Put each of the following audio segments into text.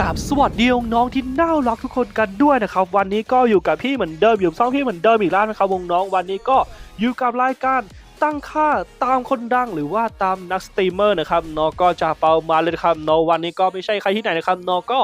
กับสวัสดีน้องที่น่ารักทุกคนกันด้วยนะครับ วันนี้ก็อยู่กับพี่เหมือนเดิมอยู่ซ่องพี่เหมือนเดิมอีกแล้วนะครับวงน้องวันนี้ก็อยู่กับรายการตั้งค่าตามคนดังหรือว่าตามนักสตรีมเมอร์นะครับเนาะก็จะเปามาเลยครับเนาะวันนี้ก็ไม่ใช่ใครที่ไหนนะครับเนาะก็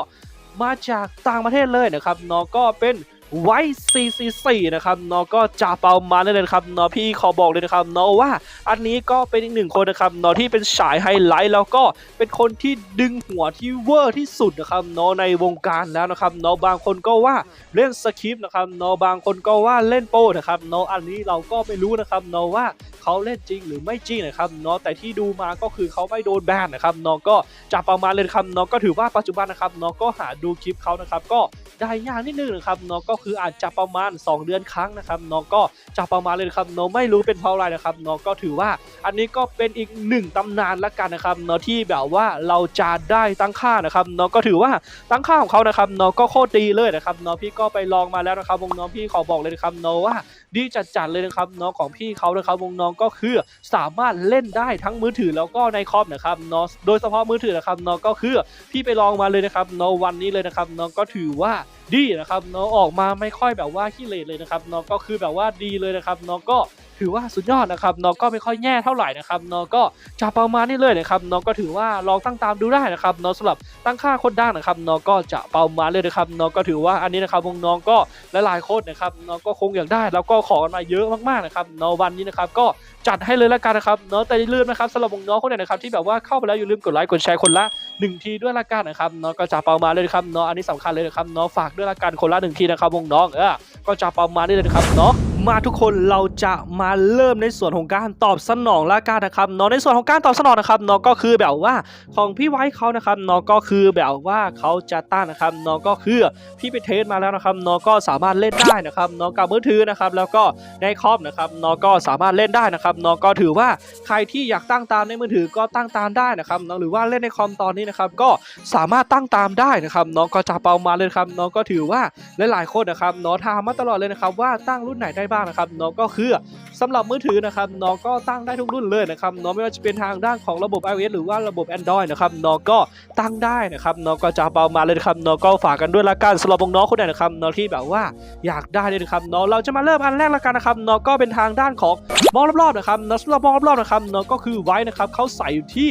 มาจากต่างประเทศเลยนะครับเนาะก็เป็น ไว CC4 นะครับเนาะก็จะเปามาเลยนะครับเนาะพี่ขอบอกเลยนะครับเนาะว่าอันนี้ก็เป็นอีกหนึ่งคนนะครับเนาะที่เป็นฉายไฮไลท์แล้วก็เป็นคนที่ดึงหัวที่เวอร์ที่สุดนะครับเนาะในวงการแล้วนะครับเนาะบางคนก็ว่าเล่นสคริปต์นะครับเนาะบางคนก็ว่าเล่นโป้นะครับเนาะอันนี้เราก็ไม่รู้นะครับเนาะว่าเขาเล่นจริงหรือไม่จริงนะครับเนาะแต่ที่ดูมาก็คือเขาไม่โดนแบนนะครับเนาะก็จะประมาเลยนะครับเนาะก็ถือว่าปัจจุบันนะครับเนาะก็หาดูคลิปเขานะครับก็ได้ยากนิดนึงนะครับเนาะก็คืออาจจะประมาณ 2 เดือนครั้งนะครับน้องก็จะประมาณเลยนะครับน้องไม่รู้เป็นเพราะอะไรนะครับน้องก็ถือว่าอันนี้ก็เป็นอีกหนึ่งตำนานละกันนะครับน้องที่แบบว่าเราจะได้ตั้งค่านะครับน้องก็ถือว่าตั้งค่าของเขานะครับน้องก็โคตรดีเลยนะครับน้องพี่ก็ไปลองมาแล้วนะครับวงน้องพี่ขอบอกเลยนะครับน้องว่าดีจัดๆเลยนะครับน้องของพี่เขานะครับวงน้องก็คือสามารถเล่นได้ทั้งมือถือแล้วก็ในคอมนะครับน้องโดยเฉพาะมือถือนะครับน้องก็คือพี่ไปลองมาเลยนะครับน้องวันนี้เลยนะครับน้องก็ถือว่าดีนะครับน้องออกมาไม่ค่อยแบบว่าขี้เลรเลยนะครับน้องก็คือแบบว่าดีเลยนะครับน้องก็ ถือว่าสุดยอดนะครับน้องก็ไม่ค่อยแย่เท่าไหร่นะครับน้องก็จะประมาณนี้เลยนะครับน้องก็ถือว่าลองตั้งตามดูได้นะครับน้องสำหรับตั้งค่าคนดังนนะครับน้องก็จะประมาณเลยนะครับน้องก็ถือว่าอันนี้นะครับวงน้องก็หลายๆคนนะครับน้องก็คงอยากได้ แล้วก็ขอกันมาเยอะมากๆนะครับน้องวันนี้นะครับก็จัดให้เลยละกันนะครับเนาะแต่อย่าลืมนะครับสำหรับวงน้องคนไหนนะครับที่แบบว่าเข้าไปแล้วอย่าลืมกดไลค์กดแชร์คนละหนึ่งทีด้วยละกันนะครับเนาะก็จะประมาณเลยนะครับเนาะอันนี้สำคัญเลยนะครับเนาะฝากด้วยละกันคนละหนึ่งทีนะครับวงน้องเออก็จะประมาณนี้เลยนะครับเนาะ มาทุกคนเราจะมาเริ่มในส่วนของการตอบสนองละกันนะครับเนาะในส่วนของการตอบสนองนะครับเนาะก็คือแบบว่าของพี่ไว้เขานะครับเนาะก็คือแบบว่าเขาจะตั้งนะครับเนาะก็คือพี่ไปเทสมาแล้วนะครับเนาะก็สามารถเล่นได้นะครับเนาะกับมือถือนะครับแล้วก็ในคอมนะครับเนาะก็สามารถเล่นได้นะครับเนาะก็ถือว่าใครที่อยากตั้งตามในมือถือก็ตั้งตามได้นะครับเนาะหรือว่าเล่นในคอมตอนนี้นะครับก็สามารถตั้งตามได้นะครับเนาะก็จะเปามาเลยครับเนาะก็ถือว่าหลายๆคนนะครับเนาะถามมาตลอดเลยนะครับว่าตั้งรุ่นไหนได้บ้างนะครับเนาะก็คือสำหรับมือถือนะครับเนาะก็ตั้งได้ทุกรุ่นเลยนะครับเนาะไม่ว่าจะเป็นทางด้านของระบบ iOS หรือว่าระบบ Android นะครับเนาะก็ตั้งได้นะครับเนาะก็จะเบามาเลยนะครับเนาะก็ฝากกันด้วยละกันสำหรับน้องคนไหนนะครับเนาะที่แบบว่าอยากได้เลยนะครับเนาะเราจะมาเริ่มอันแรกละกันนะครับเนาะก็เป็นทางด้านของมองรอบๆนะครับเนาะสำหรับมองรอบๆนะครับเนาะก็คือไว้นะครับเขาใส่อยู่ที่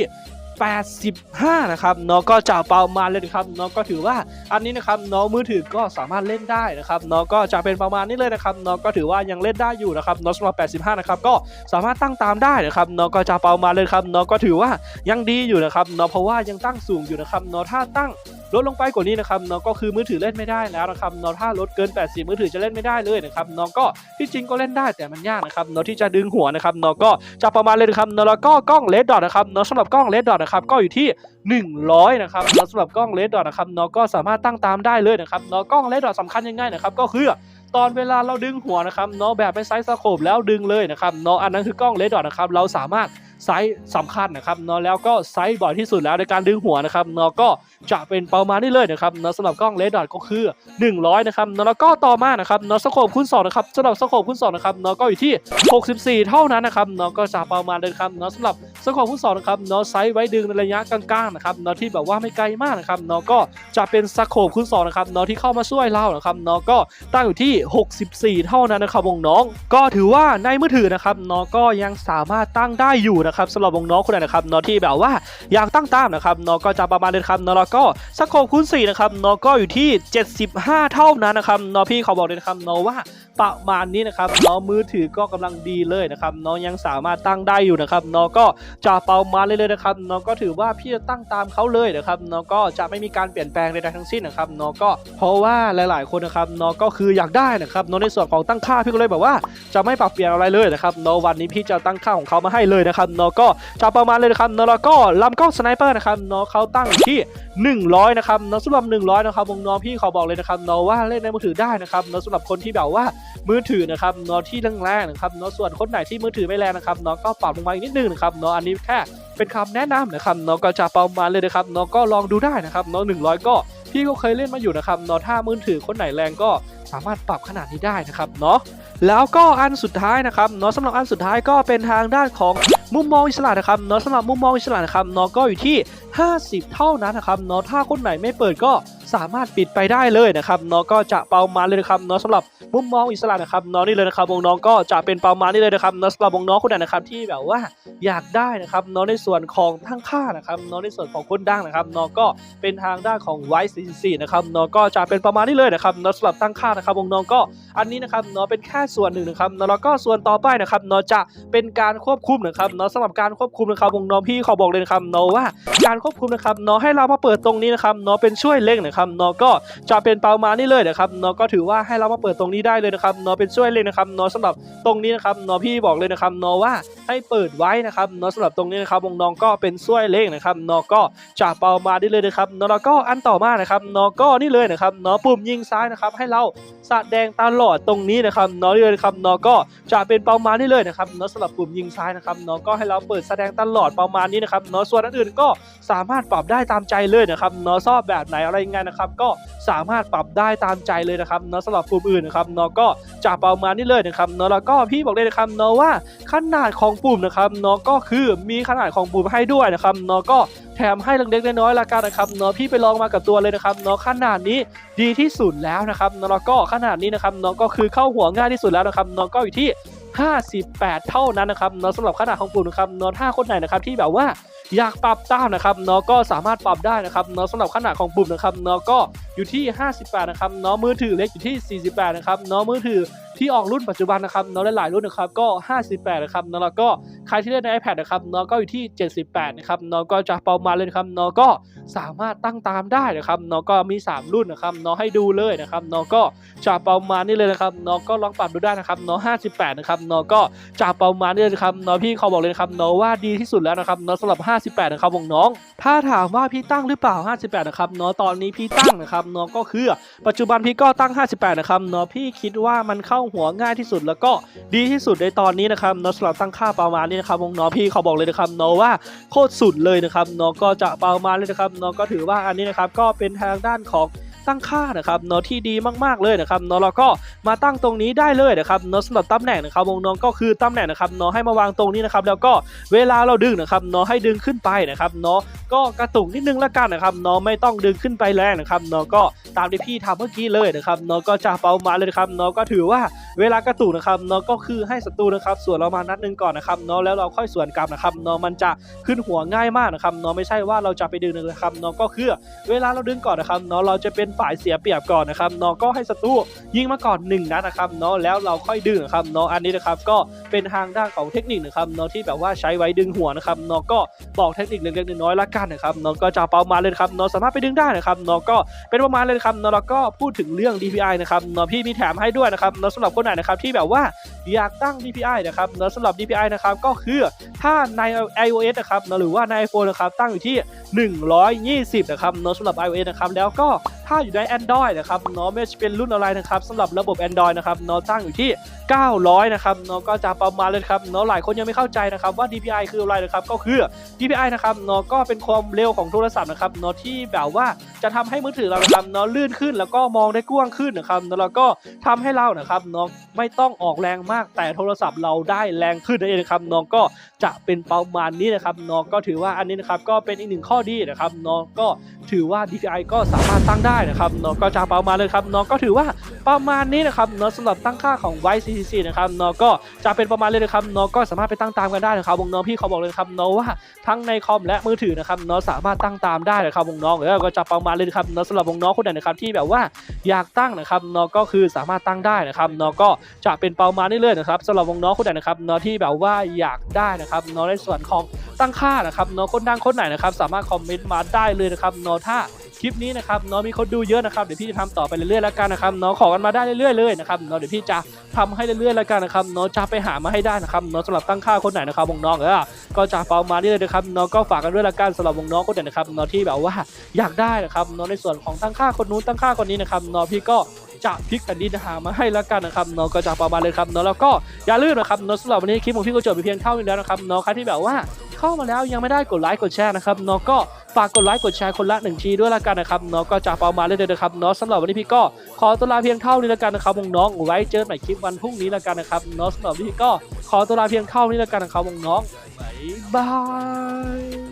85 นะครับเนาะก็จะประมาณเลยนะครับเนาะก็ถือว่าอันนี้นะครับเนาะมือถือก็สามารถเล่นได้นะครับเนาะก็จะเป็นประมาณนี้เลยนะครับเนาะก็ถือว่ายังเล่นได้อยู่นะครับเนาะสำหรับ 85 นะครับก็สามารถตั้งตามได้นะครับเนาะก็จะประมาณเลยครับเนาะก็ถือว่ายังดีอยู่นะครับเนาะเพราะว่ายังตั้งสูงอยู่นะครับเนาะถ้าตั้ง ลดลงไปกว่านี้นะครับเนาะก็คือมือถือเล่นไม่ได้แล้วนะครับเนาะถ้าลดเกิน 80 มือถือจะเล่นไม่ได้เลยนะครับเนาะก็ที่จริงก็เล่นได้แต่มันยากนะครับเนาะที่จะดึงหัวนะครับเนาะก็จะประมาณเลยนะครับเนาะแล้วก็กล้องเลดดอทนะครับเนาะสำหรับกล้องเลดดอทนะครับก็อยู่ที่ 100 นะครับแล้วสำหรับกล้องเลดดอทนะครับเนาะก็สามารถตั้งตามได้เลยนะครับเนาะกล้องเลดดอทสำคัญยังไงนะครับก็คือตอนเวลาเราดึงหัวนะครับเนาะแบบไม่ไซส์สโคปแล้วดึงเลยนะครับเนาะอันนั้นคือกล้องเลดดอทนะครับเราสามารถ ไซส์สำคัญนะครับเนาะแล้วก็ไซส์บ่อยที่สุดแล้วในการดึงหัวนะครับเนาะก็จะเป็นประมาณนี้เลยนะครับเนาะสำหรับกล้องเลดดอทก็คือ 100 นะครับเนาะแล้วก็ต่อมานะครับเนาะสโคปคูณ2นะครับสำหรับสโคปคูณ2นะครับเนาะก็อยู่ที่ 64 เท่านั้นนะครับเนาะก็จะประมาณเลยครับเนาะสำหรับสโคปคูณ2นะครับเนาะไซส์ไว้ดึงในระยะกลางๆนะครับเนาะที่แบบว่าไม่ไกลมากนะครับเนาะก็จะเป็นสโคปคูณ2นะครับเนาะที่เข้ามาช่วยเรานะครับเนาะก็ตั้งอยู่ที่ 64 เท่านั้นนะครับวงน้อง ก็ถือว่าในมือถือนะครับเนาะก็ยังสามารถตั้งได้อยู่นะครับสำหรับวงน้องคนไหนนะครับน้องที่แบบว่าอยากตั้งตามนะครับน้องก็จะประมาณเลยครับเนาะแล้วก็สโคปคูณ4นะครับน้องก็อยู่ที่ 75 เท่านั้นนะครับน้องพี่เขาบอกเลยนะครับน้องว่า ประมาณนี้นะครับเนาะมือถือก็กำลังดีเลยนะครับเนาะยังสามารถตั้งได้อยู่นะครับเนาะก็จะเปามาเลยเลยนะครับเนาะก็ถือว่าพี่จะตั้งตามเขาเลยนะครับเนาะก็จะไม่มีการเปลี่ยนแปลงใดๆทั้งสิ้นนะครับเนาะก็เพราะว่าหลาย ๆ คนนะครับเนาะก็คืออยากได้นะครับเนาะในส่วนของตั้งค่าพี่ก็เลยแบบว่าจะไม่ปรับเปลี่ยนอะไรเลยนะครับเนาะวันนี้พี่จะตั้งค่าของเขามาให้เลยนะครับเนาะก็จะประมาณเลยนะครับเนาะแล้วก็ลำกล้องสไนเปอร์นะครับเนาะเขาตั้งที่ 100 นะครับเนาะสำหรับ 100 นะครับวงน้องพี่ขอบอกเลยนะครับเนาะว่าเล่นในมือถือได้นะครับเนาะสำหรับคนที่แบบว่า มือถือนะครับเนาะที่แรงๆนะครับเนาะส่วนคนไหนที่มือถือไม่แรงนะครับเนาะก็ปรับลงมาอีกนิดนึงนะครับเนาะอันนี้แค่เป็นคำแนะนำนะครับเนาะก็จะประมาณเลยนะครับเนาะก็ลองดูได้นะครับเนาะ100ก็พี่ก็เคยเล่นมาอยู่นะครับเนาะถ้ามือถือคนไหนแรงก็สามารถปรับขนาดนี้ได้นะครับเนาะแล้วก็อันสุดท้ายนะครับเนาะสำหรับอันสุดท้ายก็เป็นทางด้านของมุมมองอิสระนะครับเนาะสำหรับมุมมองอิสระนะครับเนาะก็อยู่ที่ 50 เท่านั้นนะครับเนาะถ้าคนไหนไม่เปิดก็สามารถปิดไปได้เลยนะครับเนาะก็จะเปามาเลยนะครับเนาะสำหรับมุมมองอิสระนะครับเนาะนี่เลยนะครับวงน้องก็จะเป็นเปามานี่เลยนะครับเนาะสำหรับวงน้องคนไหนนะครับที่แบบว่าอยากได้นะครับเนาะในส่วนของทั้งค่านะครับเนาะในส่วนของคนดังนะครับเนาะก็เป็นทางด้านของไวซ์ซีซีนะครับเนาะก็จะเป็นประมาณนี้เลยนะครับเนาะสำหรับตั้งค่านะครับวงน้องก็อันนี้นะครับเนาะเป็นแค่ส่วนหนึ่งนะครับเนาะแล้วก็ส่วนต่อไปนะครับเนาะจะเป็นการควบคุมนะครับเนาะสำหรับการควบคุมนะครับวงน้องพี่ขอบอกเลยนะครับเนาะว่าการควบคุมนะครับเนาะให้เรามาเปิดตรงนี้นะครับเนาะเป็นช่วยเล่งนะครับเนาะก็จะเป็นประมาณนี้เลยนะครับเนาะก็ถือว่าให้เรามาเปิดตรงนี้ได้เลยนะครับเนาะเป็นช่วยเล่งนะครับเนาะสำหรับตรงนี้นะครับเนาะพี่บอกเลยนะครับเนาะว่า ให้เปิดไว้นะครับเนาะสำหรับตรงนี้นะครับวงน้องก็เป็นช่วยเล่งนะครับเนาะก็จะประมาณนี้เลยนะครับเนาะแล้วก็อันต่อมานะครับเนาะก็นี่เลยนะครับเนาะปุ่มยิงซ้ายนะครับให้เราแสดงตลอดตรงนี้นะครับเนาะนี่เลยนะครับเนาะก็จะเป็นเประมาณนี้เลยนะครับเนาะสำหรับปุ่มยิงซ้ายนะครับเนาะก็ให้เราเปิดแสดงตลอดประมาณนี้นะครับเนาะส่วนอื่นก็สามารถปรับได้ตามใจเลยนะครับเนาะชอบแบบไหนอะไรยังไงนะครับ ก็สามารถปรับได้ตามใจเลยนะครับเนาะสำหรับปุ่มอื่นนะครับเนาะก็จะประมาณนี้เลยนะครับเนาะแล้วก็พี่บอกเลยนะครับเนาะว่าขนาดของปุ่มนะครับเนาะก็คือมีขนาดของปุ่มให้ด้วยนะครับเนาะก็แถมให้เล็กๆน้อยๆละกันนะครับเนาะพี่ไปลองมากับตัวเลยนะครับเนาะขนาดนี้ดีที่สุดแล้วนะครับเนาะแล้วก็ขนาดนี้นะครับเนาะก็คือเข้าหัวง่ายที่สุดแล้วนะครับเนาะก็อยู่ที่ 58 เท่านั้นนะครับเนาะสำหรับขนาดของปุ่มนะครับเนาะถ้าคนไหนนะครับที่แบบว่า อยากปรับตามนะครับเนาะก็สามารถปรับได้นะครับเนาะสำหรับขนาดของปุ่มนะครับเนาะก็อยู่ที่ 58 นะครับเนาะมือถือเล็กอยู่ที่ 48 นะครับเนาะมือถือที่ออกรุ่นปัจจุบันนะครับเนาะหลายรุ่นนะครับก็ 58 นะครับเนาะแล้วก็ใครที่เล่นใน iPad นะครับเนาะก็อยู่ที่ 78 นะครับเนาะก็จะประมาณเลยนะครับเนาะก็สามารถตั้งตามได้นะครับเนาะก็มี 3 รุ่นนะครับเนาะให้ดูเลยนะครับเนาะก็จะประมาณนี้เลยนะครับเนาะก็ลองปรับดูได้นะครับเนาะ 58 นะครับเนาะก็จะประมาณนี้เลยนะครับเนาะพี่เขาบอกเลยนะครับเนาะว่าดีที่สุดแล้วนะครับเนาะสำหรับ58 นะครับวงน้อง ถ้าถามว่าพี่ตั้งหรือเปล่า 58 นะครับเนาะตอนนี้พี่ตั้งนะครับเนาะก็คือ ปัจจุบันพี่ก็ตั้ง 58 นะครับเนาะพี่คิดว่ามันเข้าหัวง่ายที่สุดแล้วก็ดีที่สุดในตอนนี้นะครับเนาะสำหรับตั้งค่าประมาณนี้นะครับวงน้องพี่เขาบอกเลยนะครับเนาะว่าโคตรสุดเลยนะครับเนาะก็จะประมาณเลยนะครับเนาะก็ถือว่าอันนี้นะครับก็เป็นทางด้านของ ตั้งค่านะครับเนาะที่ดีมากๆเลยนะครับเนาะเราก็มาตั้งตรงนี้ได้เลยนะครับเนาะสำหรับตำแหน่งนะครับวงน้องก็คือตำแหน่งนะครับเนาะให้มาวางตรงนี้นะครับแล้วก็เวลาเราดึงนะครับเนาะให้ดึงขึ้นไปนะครับเนาะก็กระตุกนิดนึงละกันนะครับเนาะไม่ต้องดึงขึ้นไปแรงนะครับเนาะก็ตามที่พี่ทำเมื่อกี้เลยนะครับเนาะก็จะเป่ามาเลยนะครับเนาะก็ถือว่า เวลากระตุกนะครับเนาะก็คือให้ศัตรูนะครับส่วนเรามานัดหนึงก่อนนะครับเนาะแล้วเราค่อยสวนกลับนะครับเนาะมันจะขึ้นหัวง่ายมากนะครับเนาะไม่ใช่ว่าเราจะไปดึงนะครับเนาะก็คือเวลาเราดึงก่อนนะครับเนาะเราจะเป็นฝ่ายเสียเปรียบก่อนนะครับเนาะก็ให้ศัตรูยิงมาก่อนหนึ่งนัดนะครับเนาะแล้วเราค่อยดึงนะครับเนาะอันนี้นะครับก็เป็นทางด้านของเทคนิคนะครับเนาะที่แบบว่าใช้ไว้ดึงหัวนะครับเนาะก็บอกเทคนิคเล็กๆน้อยๆละกันนะครับเนาะก็จะประมาณเลยครับเนาะสามารถไปดึงได้นะครับเนาะก็เป็นประมาณเลยครับเนาะแล้วก็พูดถึงเรื่อง DPI นะครับเนาะพี่มีแถมให้ด้วยนะครับเนาะสำหรับคนหนนะครับที่แบบว่า อยากตั้ง DPI นะครับเนาะสำหรับ DPI นะครับก็คือถ้าใน iOS นะครับเนาะหรือว่าใน iPhone นะครับตั้งอยู่ที่ 120 นะครับเนาะสำหรับ iOS นะครับแล้วก็ถ้าอยู่ใน Android นะครับเนาะไม่ว่าจะเป็นรุ่นอะไรนะครับสำหรับระบบ Android นะครับเนาะตั้งอยู่ที่ 900 นะครับเนาะก็จะประมาณเลยครับเนาะหลายคนยังไม่เข้าใจนะครับว่า DPI คืออะไรนะครับก็คือ DPI นะครับเนาะก็เป็นความเร็วของโทรศัพท์นะครับเนาะที่แบบว่าจะทำให้มือถือเรานะครับเนาะลื่นขึ้นแล้วก็มองได้กว้างขึ้นนะครับแล้วก็ทำให้เรานะครับเนาะไม่ต้องออกแรงมากแต่โทรศัพท์เราได้แรงขึ้นนั่นเองนะครับเนาะก็จะเป็นประมาณนี้นะครับเนาะก็ถือว่าอันนี้นะครับก็เป็นอีกหนึ่งข้อดีนะครับเนาะก็ถือว่า DPI ก็สามารถตั้งได้นะครับเนาะก็จะประมาณเลยครับเนาะก็ถือว่าประมาณนี้นะครับเนาะสำหรับตั้งค่าของ YCCC นะครับเนาะก็จะเป็นประมาณเลยนะครับเนาะก็สามารถไปตั้งตามกันได้นะครับวงน้องพี่เขาบอกเลยครับเนาะว่าทั้งในคอมและมือถือนะครับเนาะสามารถตั้งตามได้นะครับวงน้องเออก็จะประมาณเลยนะครับเนาะสำหรับวงน้องคนไหนนะครับที่แบบว่าอยากตั้งนะครับเนาะก็คือสามารถตั้งได้นะครับเนาะก็จะเป็นประมาณนี้เลยนะครับสำหรับวงน้องคนไหนนะครับเนาะที่แบบว่าอยากได้นะครับเนาะในส่วนของตั้งค่านะครับเนาะคนดังคนไหนนะครับสามารถคอมเมนต์มาได้เลยนะครับเนาะถ้าคลิปนี้นะครับเนาะมีคนดูเยอะนะครับเดี๋ยวพี่จะทำต่อไปเรื่อยๆแล้วกันนะครับเนาะขอกันมาได้เรื่อยๆเลยนะครับเนาะเดี๋ยวพี่จะทำให้เรื่อยๆแล้วกันนะครับเนาะจะไปหามาให้ได้นะครับเนาะสำหรับตั้งค่าคนไหนนะครับวงน้องเออก็จะประมาณนี้เลยนะครับเนาะก็ฝากกันด้วยละกันสำหรับวงน้องคนไหนนะครับเนาะที่แบบว่าอยากได้นะครับเนาะในส่วนของตั้งค่าคนนู้นตั้งค่าคนนี้นะครับเนาะพี่ก็ จะพลิกแผ่นดินหามาให้ละกันนะครับเนาะก็จะประมาณเลยครับเนาะแล้วก็อย่าลืมนะครับเนาะสำหรับวันนี้คลิปของพี่ก็จบไปเพียงเท่านี้แล้วนะครับเนาะใครที่แบบว่าเข้ามาแล้วยังไม่ได้กดไลค์กดแชร์นะครับเนาะก็ฝากกดไลค์กดแชร์คนละหนึ่งทีด้วยละกันนะครับเนาะก็จะประมาณเลยนะครับเนาะสำหรับวันนี้พี่ก็ขอตัวลาเพียงเท่านี้ละกันนะครับน้องไว้เจอกันใหม่คลิปวันพรุ่งนี้ละกันนะครับเนาะสำหรับวันนี้พี่ก็ขอตัวลาเพียงเท่านี้ละกันนะครับน้องบ๊ายบาย